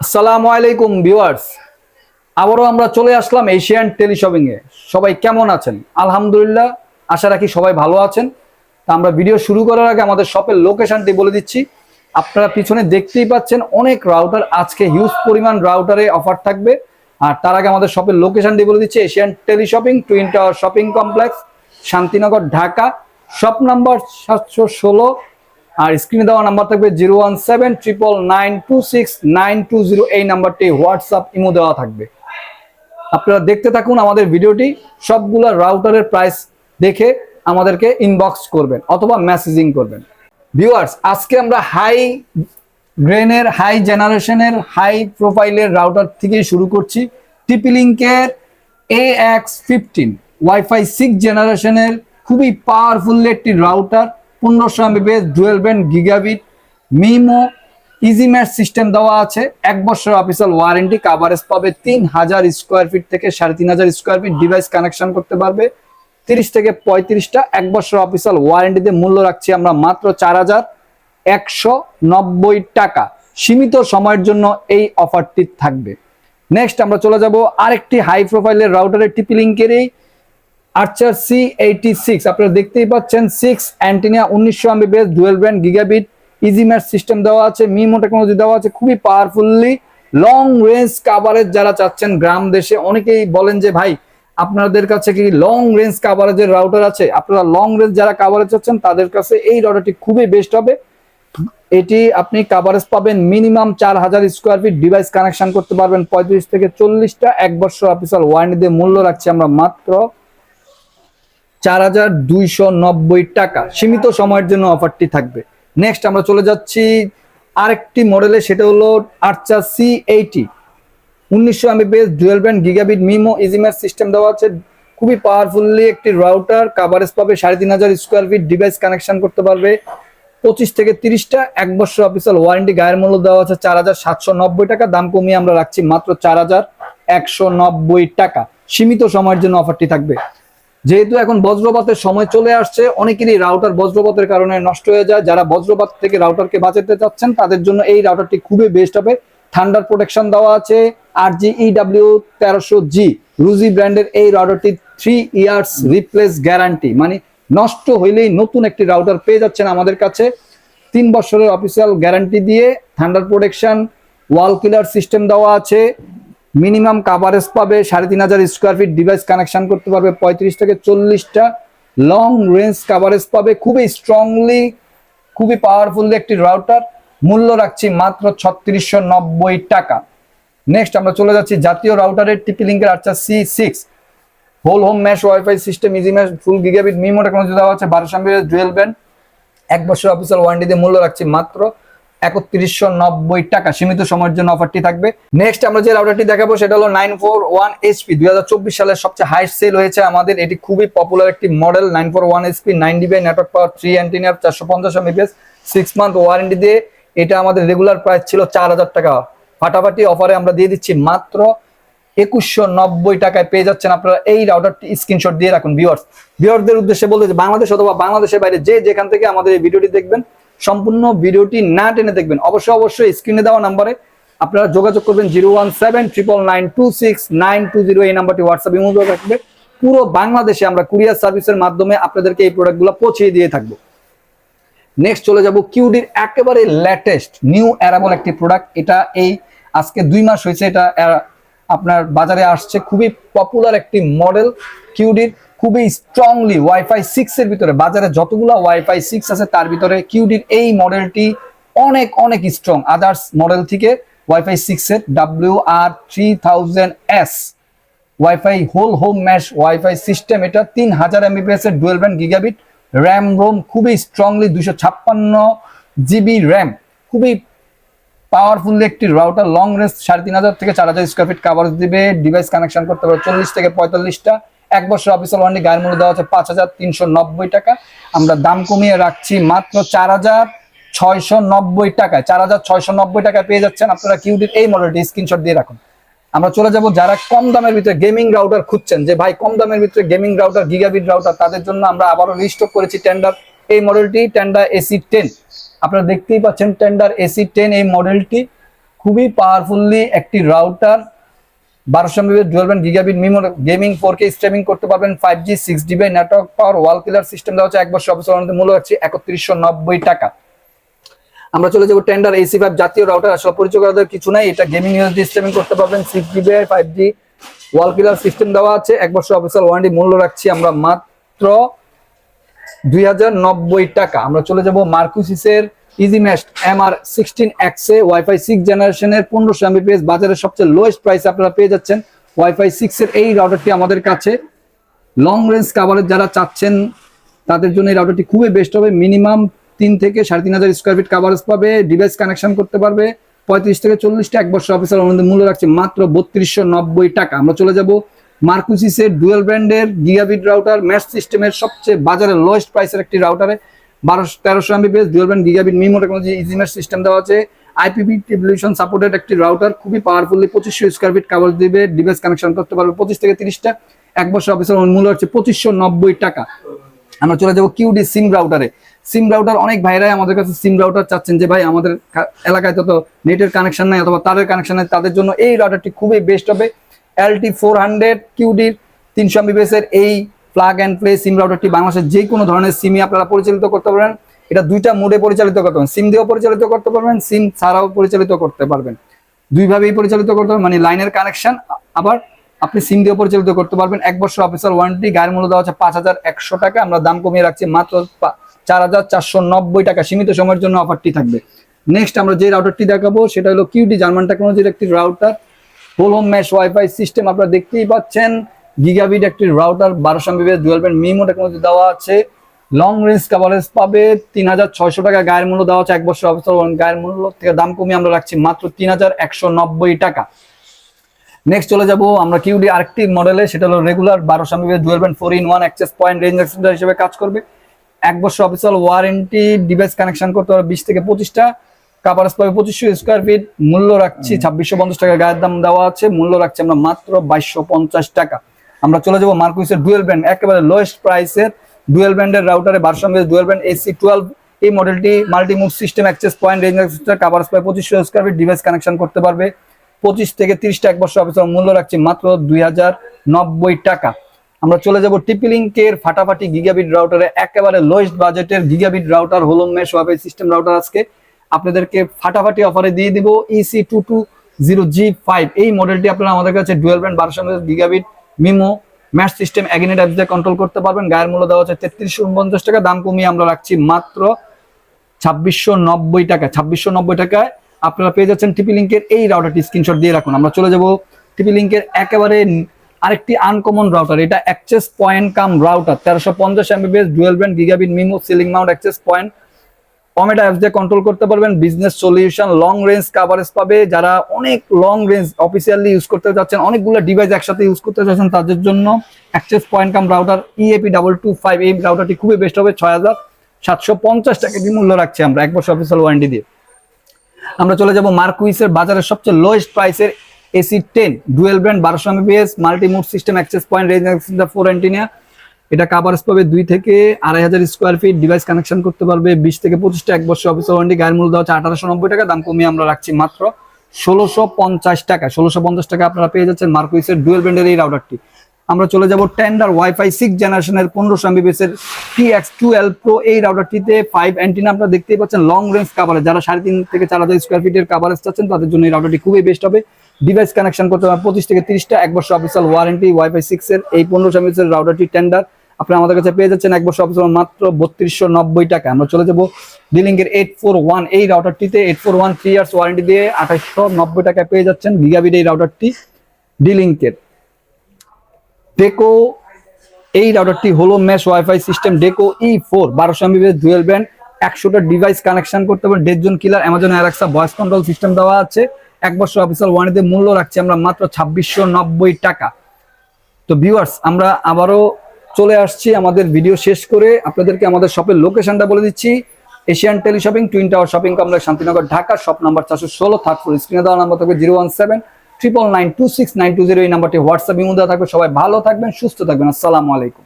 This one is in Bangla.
আসসালামু আলাইকুম ভিউয়ার্স। আবারও আমরা চলে আসলাম এশিয়ান টেলিশপিং এ। সবাই কেমন আছেন? আলহামদুলিল্লাহ, আশা রাখি সবাই ভালো আছেন। তা আমরা ভিডিও শুরু করার আগে আমাদের শপের লোকেশনটি বলে দিচ্ছি। আপনারা পিছনে দেখতেই পাচ্ছেন অনেক রাউটার, আজকে হিউজ পরিমাণ রাউটারে অফার থাকবে। আর তার আগে আমাদের শপের লোকেশনটি বলে দিচ্ছি, Asian teleshopping, twin tower shopping complex, Shantinagar, Dhaka. Shop number সাতশো ষোলো আর স্ক্রিনে দেওয়া নাম্বার থাকবে zero one seven triple nine two six nine two zero. এই নাম্বারটি হোয়াটসঅ্যাপ, ইমো দেওয়া থাকবে। আপনারা দেখতে থাকুন আমাদের ভিডিওটি, সবগুলা রাউটারের প্রাইস দেখে আমাদেরকে ইনবক্স করবেন অথবা মেসেজিং করবেন। ভিউয়ার্স আজকে আমরা হাই গ্রেনের হাই জেনারেশনের হাই প্রোফাইলের রাউটার থেকেই শুরু করছি। টিপি লিঙ্কের A X fifteen WiFi six জেনারেশনের খুবই পাওয়ারফুল একটি রাউটার পনেরোশো Mbps dual band gigabit MIMO easy mesh system দেওয়া আছে। এক বছর অফিসিয়াল ওয়ারেন্টি কাভারেজ পাবে তিন হাজার স্কোয়ার ফিট থেকে সাড়ে তিন হাজার স্কোয়ার ফিট ডিভাইস কানেকশন করতে পারবে। তিরিশ থেকে পঁয়ত্রিশটা এক বছর অফিসিয়াল ওয়ারেন্টিতে মূল্য রাখছি আমরা মাত্র চার হাজার একশো নব্বই টাকা। সীমিত সময়ের জন্য এই অফারটি থাকবে। নেক্সট আমরা চলে যাব আরেকটি হাই প্রোফাইলের রাউটারের টিপি লিঙ্কেরই আর্চার সি এইটি সিক্স আপনারা দেখতেই পাচ্ছেন সিক্স অ্যান্টিনিয়া উনিশশো Mbps dual band gigabit easy mesh system দেওয়া আছে মিমো টেকনোলজি দেওয়া আছে, খুবই পাওয়ারফুল্লি লং রেঞ্জ কাভারেজ যারা চাচ্ছেন গ্রাম দেশে, অনেকেই বলেন যে ভাই, আপনাদের কাছে কি লং রেঞ্জ কাভারেজের রাউটার আছে? আপনারা লং রেঞ্জ যারা কাভারেজ চাচ্ছেন, তাদের কাছে এই রাউটারটি খুবই বেস্ট হবে। এটি আপনি কাভারেজ পাবেন মিনিমাম চার হাজার স্কোয়ার ফিট ডিভাইস কানেকশন করতে পারবেন, পঁয়ত্রিশ থেকে চল্লিশটা, এক বছর অফিসিয়াল ওয়ারেন্টি দিয়ে মূল্য রাখছি আমরা মাত্র চার হাজার দুইশো নব্বই টাকা। সীমিত সময়ের জন্য অফারটি থাকবে। নেক্সট আমরা চলে যাচ্ছি আরেকটি মডেলে সেটা হলো আর্চার সি এইটি উনিশশো Mbps dual band gigabit MIMO easy mesh system দেওয়া আছে। খুবই পাওয়ারফুলি একটি রাউটার কাভারেজ পাবে সাড়ে তিন হাজার স্কোয়ার ফিট ডিভাইস কানেকশন করতে পারবে। পঁচিশ থেকে তিরিশটা এক বছর অফিসিয়াল ওয়ারেন্টি গায়ের মূল্য দেওয়া আছে চার হাজার সাতশো নব্বই টাকা। দাম কমিয়ে আমরা রাখছি মাত্র চার হাজার একশো নব্বই টাকা। সীমিত সময়ের জন্য অফারটি থাকবে। যেহেতু এখন বজ্রপাতের সময় চলে আসছে, অনেকেরই রাউটার বজ্রপাতের কারণে নষ্ট হয়ে যায়। যারা বজ্রপাত থেকে রাউটারকে বাঁচাতে চাচ্ছেন, তাদের জন্য এই রাউটারটি খুবই বেস্ট হবে। ঠান্ডার প্রোটেকশন দেওয়া আছে আর জি ইডাব্লিউ তেরোশো জি। রুজি ব্র্যান্ডের এই রাউটারটি থ্রি ইয়ার্স রিপ্লেস গ্যারান্টি মানে নষ্ট হইলেই নতুন একটি রাউটার পেয়ে যাচ্ছেন আমাদের কাছে। তিন বছরের অফিসিয়াল গ্যারান্টি দিয়ে thunder protection wall killer system দেওয়া আছে। মিনিমাম কাভারেজ পাবে সাড়ে তিন হাজার স্কোয়ার ফিট ডিভাইস কানেকশন করতে পারবে, পঁয়ত্রিশ থেকে চল্লিশটা লং রেঞ্জ কাভারেজ পাবে। খুবই স্ট্রংলি খুবই পাওয়ারফুল একটি রাউটার মূল্য রাখছি মাত্র ছত্রিশশো নব্বই টাকা। নেক্সট আমরা চলে যাচ্ছি জাতীয় রাউটারের টিপি লিঙ্কের আচ্ছা C six whole home mesh WiFi system easy mesh full gigabit MIMO technology দেওয়া আছে, বারোশো ডুয়েল ব্যান্ড এক বছর অফিসিয়াল ওয়ারেন্টি দিয়ে মূল্য রাখছি মাত্র একত্রিশশো নব্বই টাকা। সীমিত সময়ের জন্য অফারটি থাকবে। নেক্সট আমরা যে রাউটারটি দেখাবো, সেটা হলো নাইন ফোর ওয়ান এইচপি দুই হাজার চব্বিশ সালের সবচেয়ে হাইস্ট সেল হয়েছে আমাদের। এটি খুবই পপুলার একটি model nine four one HP nine dBi network power three অ্যান্টিনিয়ার চারশো পঞ্চাশ এমবিপিএস সিক্স মান্থ ওয়ারেন্টি দিয়ে। এটা আমাদের রেগুলার প্রাইস ছিল চার হাজার টাকা। ফাটাফাটি অফারে আমরা দিয়ে দিচ্ছি মাত্র একুশশো নব্বই টাকায় পেয়ে যাচ্ছেন আপনারা এই রাউটারটি স্ক্রিনশট দিয়ে রাখুন ভিউয়ার্স ভিউয়ারদের উদ্দেশ্যে বলতে যে বাংলাদেশ অথবা বাংলাদেশের বাইরে যে যেখান থেকে আমাদের এই ভিডিওটি দেখবেন সম্পূর্ণ ভিডিওটি না টেনে দেখবেন। অবশ্যই অবশ্যই স্ক্রিনে দেওয়া নাম্বারে আপনারা যোগাযোগ করবেন zero one seven triple nine two six nine two zero এই নাম্বারটি হোয়াটসঅ্যাপ ইমো রাখবে পুরো বাংলাদেশে আমরা কুরিয়ার সার্ভিসের মাধ্যমে আপনাদেরকে এই প্রোডাক্টগুলো পৌঁছে দিয়ে থাকব। নেক্সট চলে যাব কিউডির একেবারে লেটেস্ট নিউ অ্যারাবল একটি প্রোডাক্ট এটা এই আজকে দুই মাস হয়েছে, এটা আপনার বাজারে আসছে। খুবই পপুলার একটি মডেল কিউডির খুবই স্ট্রংলি ওয়াইফাই সিক্স এর ভিতরে, বাজারে যতগুলো ওয়াইফাই সিক্স আছে তার ভিতরে কিউডির এই মডেলটি অনেক অনেক স্ট্রং আদার্স মডেল থেকে ওয়াইফাই সিক্স এর W R three thousand S WiFi whole home mesh WiFi system এটা তিন হাজার এমবিপিএস এর dual band gigabit RAM ROM খুবই স্ট্রংলি দুশো ছাপ্পান্ন জিবি র্যাম খুবই পাওয়ারফুল একটি রাউটার লং রেঞ্জ সাড়ে তিন হাজার থেকে চার হাজার স্কোয়ার ফিট কাভারেজ দিবে। ডিভাইস কানেকশন করতে পারবে চল্লিশ থেকে পঁয়তাল্লিশটা। এক বছর অফিসিয়াল ওয়ারেন্টি গায়ের মূল্য দেওয়া হচ্ছে পাঁচ হাজার তিনশো নব্বই টাকা। আমরা দাম কমিয়ে রাখছি মাত্র চার হাজার ছয়শো নব্বই টাকায়। চার হাজার ছয়শো নব্বই টাকায় পেয়ে যাচ্ছেন আপনারা কিউডির এই মডেলটি স্ক্রিনশট দিয়ে রাখুন। আমরা চলে যাব যারা কম দামের ভিতরে গেমিং রাউটার খুঁজছেন, যে ভাই কম দামের ভিতরে গেমিং রাউটার গিগাবিট রাউটার তাদের জন্য আমরা আবারও রিস্টক করেছি টেন্ডার এই মডেলটি টেন্ডার এসি টেন আপনারা দেখতেই পাচ্ছেন টেন্ডার এসি টেন এই মডেলটি খুবই পাওয়ারফুল্লি একটি রাউটার বারোশো Mbps dual gigabit MIMO gaming four K streaming করতে পারবেন five G six GB network power wall killer system দেওয়া হচ্ছে এক বছর অবসর মূল্য হচ্ছে একত্রিশশো নব্বই টাকা। আমরা চলে যাব টেন্ডার এসি ফাইভ জাতীয় রাউটার আসলে পরিচয় করাদের কিছু নাই। এটা গেমিং ইউএসডি স্ট্রিমিং করতে পারবেন six GB five G wall killer system দেওয়া আছে। এক বছর অফিসিয়াল ওয়ারেন্টি মূল্য রাখছি আমরা মাত্র দুই হাজার নব্বই টাকা। আমরা চলে যাব মার্কুসিসের easy mesh M R sixteen এক্সে ওয়াইফাই সিক্স জেনারেশনের পনেরোশো এমবিপিএস বাজারের সবচেয়ে লোয়েস্ট প্রাইসে আপনারা পেয়ে যাচ্ছেন ওয়াইফাই সিক্স এর এই রাউটারটি আমাদের কাছে। লং রেঞ্জ কাভারেজ যারা চাচ্ছেন, তাদের জন্য এই রাউটারটি খুবই বেস্ট হবে। মিনিমাম তিন থেকে সাড়ে তিন হাজার স্কোয়ার ফিট কাভারেজ পাবে ডিভাইস কানেকশন করতে পারবে। পঁয়ত্রিশ থেকে চল্লিশটা এক বছর অফিসার অনুমোদন মূল্য রাখছে মাত্র বত্রিশশো নব্বই টাকা। আমরা চলে যাব মার্কুসিসের ডুয়েল ব্র্যান্ডের গিগাবিট রাউটার ম্যাশ সিস্টেমের সবচেয়ে বাজারে লোয়েস্ট প্রাইসের একটি রাউটারে বারোশো তেরোশো Mbps dual band gigabit MIMO technology easy system দেওয়া আছে। আইপিভি টেলিভিশন সাপোর্টেড একটি রাউটার খুবই পাওয়ারফুলি পঁচিশশো স্কোয়ার ফিট কাভার দিবে ডিভাইস কানেকশন করতে পারবে পঁচিশ থেকে তিরিশটা। এক বছর অফিসের মূল্য হচ্ছে পঁচিশশো নব্বই টাকা। আমরা চলে যাব কিউডি সিম রাউটারে সিম রাউটার অনেক ভাইরাই আমাদের কাছে সিম রাউটার চাচ্ছেন যে, ভাই, আমাদের এলাকায় তত নেটের কানেকশন নাই অথবা তারের কানেকশন নাই, তাদের জন্য এই রাউটারটি খুবই বেস্ট হবে। এলটি ফোর হান্ড্রেড কিউডির তিনশো এমবিবিএস এর এই প্লাগ অ্যান্ড প্লে সিম রাউটারটি বাংলাদেশের যে কোনো ধরনের সিমই আপনারা পরিচালিত করতে পারবেন। এটা দুইটা মোডে পরিচালিত করতে পারবেন। সিম দিয়েও পরিচালিত করতে পারবেন সিম ছাড়াও পরিচালিত করতে পারবেন। দুইভাবেই পরিচালিত করতে পারবেন মানে লাইনের কানেকশন আবার আপনি সিম দিয়ে পরিচালিত করতে পারবেন। এক বছর অফিসার ওয়ারেন্টি গায়ের মূল্য দেওয়া হচ্ছে পাঁচ হাজার একশো টাকা। আমরা দাম কমিয়ে রাখছি মাত্র চার হাজার চারশো নব্বই টাকা। সীমিত সময়ের জন্য অফারটি থাকবে। নেক্সট আমরা যে রাউটারটি দেখাবো, সেটা হলো কিউডি জার্মান টেকনোলজির একটি router whole home mesh WiFi system আপনারা দেখতেই পাচ্ছেন। গিগাবিট একটি রাউটার বারোশো Mbps dual band MIMO technology দেওয়া আছে। লং রেঞ্জ কাভারেজ পাবে তিন হাজার ছয়শো টাকা। গায়ের মূল্য দেওয়া আছে এক বছর অফিসিয়াল গায়ের মূল্য থেকে দাম কমিয়ে আমরা রাখছি মাত্র তিন হাজার একশো নব্বই টাকা। নেক্সট চলে যাব আমরা কিউডি আরেকটি মডেলে, সেটা হলো রেগুলার বারোশো Mbps dual band four in one access point range extender হিসেবে কাজ করবে। এক বছর অফিসিয়াল ওয়ারেন্টি ডিভাইস কানেকশন করতে হবে বিশ থেকে পঁচিশটা। কাভারেজ পাবে পঁচিশশো স্কোয়ার ফিট মূল্য রাখছি ছাব্বিশশো পঞ্চাশ টাকা। গায়ের দাম দেওয়া আছে। মূল্য রাখছি আমরা মাত্র বাইশশো পঞ্চাশ টাকা। আমরা চলে যাব মার্কুইসের ডুয়েল ব্যান্ড, একেবারে লোয়েস্ট প্রাইসের ডুয়েল ব্যান্ডের রাউটারে বারোশো Mbps dual band AC twelve এই মডেলটি multimode system access point range coverage পাবে পঁচিশশো স্কোয়ার ফিট ডিভাইস কানেকশন করতে পারবে। পঁচিশ থেকে তিরিশটা এক বছর অফিসের মূল্য রাখছি মাত্র দুই হাজার নব্বই টাকা। আমরা চলে যাব টিপিলিংকের ফাটাফাটি গিগাবিট রাউটারে একেবারে লোয়েস্ট বাজেটের gigabit router whole home mesh WiFi system router আজকে আপনাদেরকে ফাটাফাটি অফারে দিয়ে দিব EC two two zero G five এই মডেলটি আপনারা আমাদের কাছে ডুয়েল ব্র্যান্ড বারোশো gigabit MIMO, mesh system Aginet apps দিয়ে কন্ট্রোল করতে পারবেন। গায়ের মূল্য দেওয়া হচ্ছে তেত্রিশশো উনপঞ্চাশ টাকা, দাম কমিয়ে আমরা রাখছি মাত্র ছাব্বিশশো নব্বই টাকা। ছাব্বিশশো নব্বই টাকায় আপনারা পেয়ে যাচ্ছেন টিপি লিঙ্কের এই রাউটারটি স্ক্রিনশট দিয়ে রাখুন। আমরা চলে যাব টিপি লিঙ্কের একেবারে আরেকটি আনকমন রাউটার এটা অ্যাক্সেস পয়েন্ট কাম রাউটার তেরোশো পঞ্চাশ Mbps dual band gigabit MIMO ceiling mount access point কমেটা apps দিয়ে কন্ট্রোল করতে পারবেন business solution long range coverage পাবে। যারা অনেক লং রেঞ্জ অফিসিয়ালি ইউজ করতে চাচ্ছেন, অনেকগুলো ডিভাইস একসাথে ইউজ করতে চাচ্ছেন তাদের জন্য access point cum router EAP double two five এই রাউটারটি খুবই বেস্ট হবে, ছয় হাজার সাতশো পঞ্চাশ টাকা মূল্য রাখছি আমরা, এক বছর অফিসিয়াল ওয়ারেন্টি দিয়ে। আমরা চলে যাব মার্কুইসের বাজারের সবচেয়ে লোয়েস্ট প্রাইসের এসি টেন ডুয়েল ব্র্যান্ড বারোশো Mbps multimode system access point range four antenna এটা কাভারেজ পাবে দুই থেকে আড়াই হাজার স্কোয়ার ফিট ডিভাইস কানেকশন করতে পারবে বিশ থেকে পঁচিশটা, এক বছর অফিস ওয়ারেন্টি গায়ের মূল্য দেওয়া হচ্ছে আঠারোশো নব্বই টাকা, দাম কমিয়ে আমরা রাখছি মাত্র ষোলোশো পঞ্চাশ টাকা। ষোলোশো পঞ্চাশ টাকা আপনারা পেয়ে যাচ্ছেন মার্কুইসের ডুয়েল ব্র্যান্ডের এই রাউটারটি আমরা চলে যাব টেন্ডার ওয়াইফাই সিক্স জেনারেশনের পনেরোশো এমবিবিএস এর টি এক্স টুয়েলভ প্রো এই রাউটারটিতে ফাইভ অ্যান্টিনা আপনারা দেখতেই পাচ্ছেন লং রেঞ্জ কাভারেজ যারা সাড়ে তিন থেকে চার হাজার স্কোয়ার ফিটের কাভারেজ চাচ্ছেন, তাদের জন্য এই রাউটারটি খুবই বেস্ট হবে। ডিভাইস কানেকশন করতে হবে পঁচিশ থেকে তিরিশটা, এক বছর অফিসিয়াল ওয়ারেন্টি ওয়াইফাই সিক্স এর এই পনেরোশো এমবিএস এর রাউটারটি টেন্ডার আপনারা আমাদের কাছে পেয়ে যাচ্ছেন এক বছর অফিসিয়াল মাত্র বত্রিশশো নব্বই টাকা। আমরা চলে যাব ডিলিঙ্কের এইট ফোর ওয়ান এই রাউটারটিতে eight four one three years warranty দিয়ে আঠাশশো নব্বই টাকায় পেয়ে যাচ্ছেন গিগাবিট এই রাউটারটি ডিলিঙ্কের ডেকো এই রাউটারটি হলো mesh wifi system Deco E four বারোশো এমবিএস ডুয়েল ব্যান্ড একশোটা ডিভাইস কানেকশন করতে পারেন দেড় জন killer Amazon Alexa voice control system দেওয়া আছে। এক বছর অফিসিয়াল ওয়ারেন্টিতে মূল্য রাখছি আমরা মাত্র ছাব্বিশশো নব্বই টাকা। তো ভিউয়ার্স আমরা আবারও চলে আসছি আমাদের ভিডিও শেষ করে। আপনাদেরকে আমাদের শপের লোকেশনটা বলে দিচ্ছি। Asian teleshopping twin tower shopping complex Shantinagar, Dhaka shop number চারশো ষোলো থার্ড ফ্লোর স্ক্রিনে দেওয়া নাম্বার থাকবে zero one seven triple nine two six nine two zero এই নাম্বারটি হোয়াটসঅ্যাপ ইমুদা থাকবে। সবাই ভালো থাকবেন, সুস্থ থাকবেন। আসসালামু আলাইকুম।